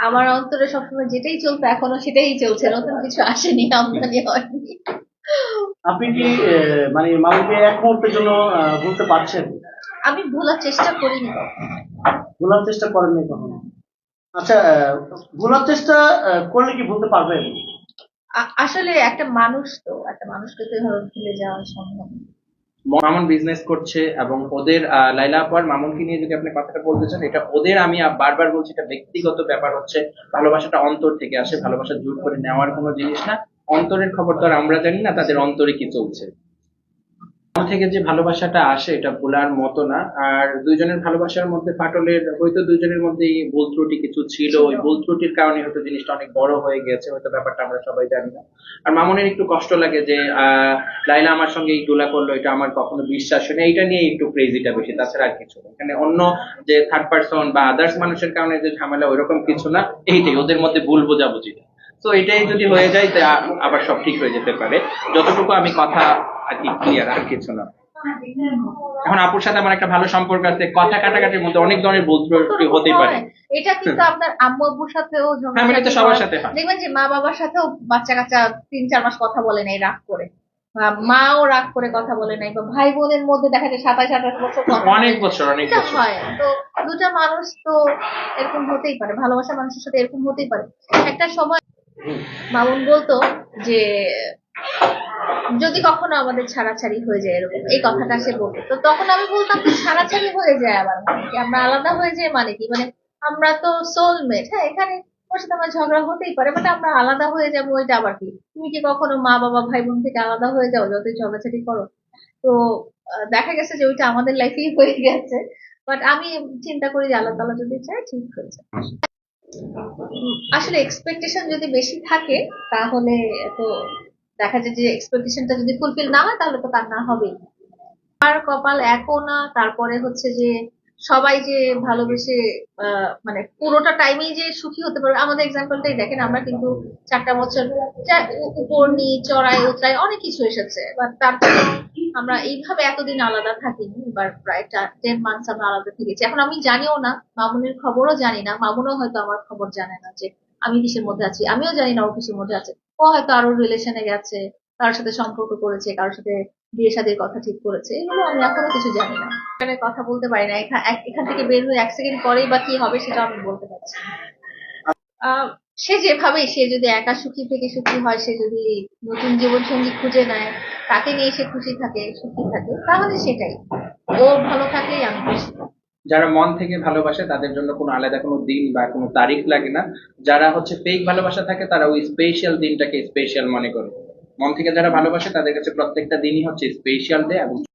আমার অন্তরে সবসময় যেটাই চলতো এখনও সেটাই চলছে নতুন কিছু আসেনি আমদানি হয়নি আপনি কি মানে মামুকে এক মুহূর্তের জন্য ভুলতে পারছেন আমি ভোলার চেষ্টা করিনি। ভুলার চেষ্টা করেননি কখনো আচ্ছা ভুলার চেষ্টা করলে কি ভুলতে পারবেন আসলে একটা মানুষ তো একটা মানুষকে তো এভাবে ভুলে যাওয়া সম্ভব। মামুন বিজনেস করছে এবং ওদের লাইলা আপার মামুনকে নিয়ে যদি আপনি কথাটা বলতে চান, এটা ওদের আমি বারবার বলছি, এটা ব্যক্তিগত ব্যাপার হচ্ছে, ভালোবাসাটা অন্তর থেকে আসে, ভালোবাসা জোর করে নেওয়ার কোনো জিনিস না। অন্তরের খবর তো আর আমরা জানি না, তাদের অন্তরে কি চলছে। মন থেকে যে ভালোবাসাটা আসে এটা ভোলার মতো না। আর দুইজনের ভালোবাসার মধ্যে ফাটলের হয়তো দুইজনের মধ্যে ভুল ত্রুটি কিছু ছিল। ওই ভুল ত্রুটির কারণে হয়তো জিনিসটা অনেক বড় হয়ে গেছে হয়তো ব্যাপারটা আমরা সবাই জানি না। আর মামুনের একটু কষ্ট লাগে যে আহ, লাইলা আমার সঙ্গে এই দোলা করল এটা আমার কখনো বিশ্বাস হয় না এইটা নিয়ে একটু ক্রেজিটা বেশি তাছাড়া আর কিছু না। এখানে অন্য যে থার্ড পার্সন বা আদার্স মানুষের কারণে যে ঝামেলা ওইরকম কিছু না। এইটাই ওদের মধ্যে ভুল বোঝাবুঝি তো এটাই যদি হয়ে যায় তা আবার সব ঠিক হয়ে যেতে পারে। যতটুকু আমি কথা আর কি ক্লিয়ার আর কিছু না। এখন আপুর সাথে আমার একটা ভালো সম্পর্ক আছে কথা কাটাকাটির মধ্যে অনেক ধরনের হতেই পারে। এটা কিন্তু আপনার আম্মু আব্বুর সাথেও ফ্যামিলিতে সবার সাথে হয়। দেখবেন যে মা বাবার সাথেও বাচ্চা কাচ্চা তিন চার মাস কথা বলে নাই রাগ করে। মাও রাগ করে কথা বলে নাই বা ভাই বোনের মধ্যে দেখা যায় সাতাশ আঠাশ বছর অনেক বছর অনেক বছর। হয়। তো দুটা মানুষ তো এরকম হতেই পারে ভালোবাসা মানুষের সাথে এরকম হতেই পারে। একটা সময় মামুন বলতো যে যদি কখনো আমাদের ছাড়াছাড়ি হয়ে যায় এরকম, এই কথাটা সে বলতো। তো তখন আমি বলতাম ছাড়াছাড়ি হয়ে যায় আবার। আমরা আলাদা হয়ে যায় মানে কি? মানে আমরা তো সোলমেট হ্যাঁ এখানে ওর সাথে আমার ঝগড়া হতেই পারে বাট আমরা আলাদা হয়ে যাব ওইটা আবার কি? তুমি কি কখনো মা, বাবা ভাই বোন থেকে আলাদা হয়ে যাও যতই ঝগড়াঝাটি করো? তো দেখা গেছে যে ওইটা আমাদের লাইফেই হয়ে গেছে বাট আমি চিন্তা করি যে আল্লাহ তালা যদি চায়, ঠিক হয়েছে আসলে এক্সপেকটেশন যদি বেশি থাকে, তাহলে তো দেখা যায় যে এক্সপেকটেশনটা যদি ফুলফিল না হয়, তাহলে তো কান্না হবেই। আর কপাল একও না, তারপরে হচ্ছে যে সবাই যে ভালোবেসে মানে পুরোটা টাইমেই যে সুখী হতে পারবে, আমাদের এক্সাম্পলটাই দেখেন, আমরা কিন্তু চারটা বছর উপর নি চড়াই, উতরাই অনেক কিছু এসেছে বাট তারপরে আমরা এইভাবে এতদিন আলাদা থাকিনি, এবার প্রায় টেন মান্থস আমরা আলাদা থেকেছি। এখন আমি জানিও না, মামুনের খবরও জানি না, মামুনও হয়তো আমার খবর জানে না যে আমি কিসের মধ্যে আছি? আমিও জানি না ও কিসের মধ্যে আছে। ও হয়তো আরও রিলেশনে গেছে কারোর সাথে সম্পর্ক করেছে, কারোর সাথে বিয়ে শাদীর কথা ঠিক করেছে, এগুলো আমি এখনও কিছু জানি না। এখানে কথা বলতে পারি না এখান থেকে বের হয়ে এক সেকেন্ড পরেই বা কি হবে সেটা আমি বলতে পারছি সে যেভাবে সে যদি একা সুখী থেকে সুখী হয়, সে যদি নতুন জীবন সঙ্গী খুঁজে নেয়, তাকে নিয়ে সে খুশি থাকে, সুখী থাকে, তাহলে সেটাই। ও ভালো থাকলেই আমি খুশি। যারা মন থেকে ভালোবাসে, তাদের জন্য কোনো আলাদা কোনো দিন বা কোনো তারিখ লাগে না। যারা হচ্ছে ফেক ভালোবাসা থাকে, তারা ওই স্পেশাল দিনটাকে স্পেশাল মনে করে। মন থেকে যারা ভালোবাসে, তাদের কাছে প্রত্যেকটা দিনই হচ্ছে স্পেশাল ডে এবং